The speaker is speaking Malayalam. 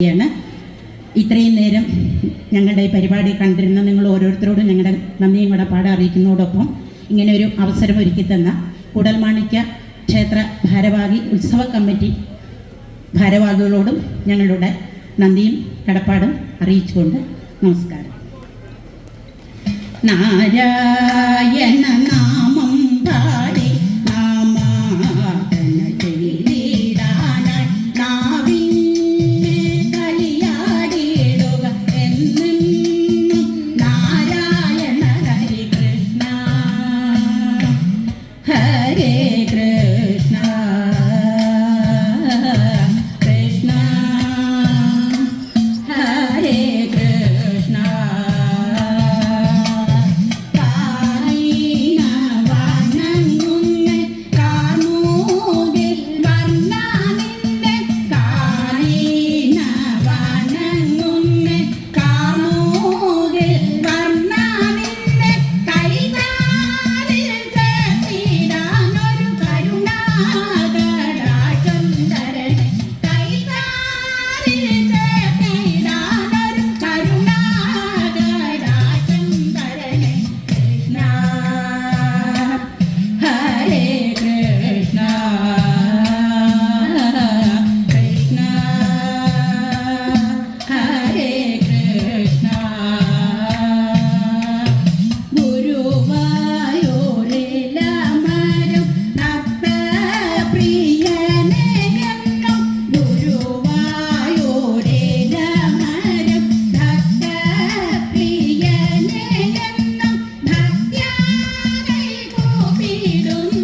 യാണ്. ഇത്രയും നേരം ഞങ്ങളുടെ ഈ പരിപാടി കണ്ടിരുന്ന നിങ്ങൾ ഓരോരുത്തരോടും ഞങ്ങളുടെ നന്ദിയും കൂടെ കടപ്പാട് അറിയിക്കുന്നതോടൊപ്പം ഇങ്ങനെ ഒരു അവസരം ഒരുക്കി തന്ന കൂടൽമാണിക്യ ക്ഷേത്ര ഭാരവാഹി ഉത്സവ കമ്മിറ്റി ഭാരവാഹികളോടും ഞങ്ങളുടെ നന്ദിയും കടപ്പാടും അറിയിച്ചുകൊണ്ട് നമസ്കാരം. നാരായണ ഹരേ കൃഷ്ണ. You don't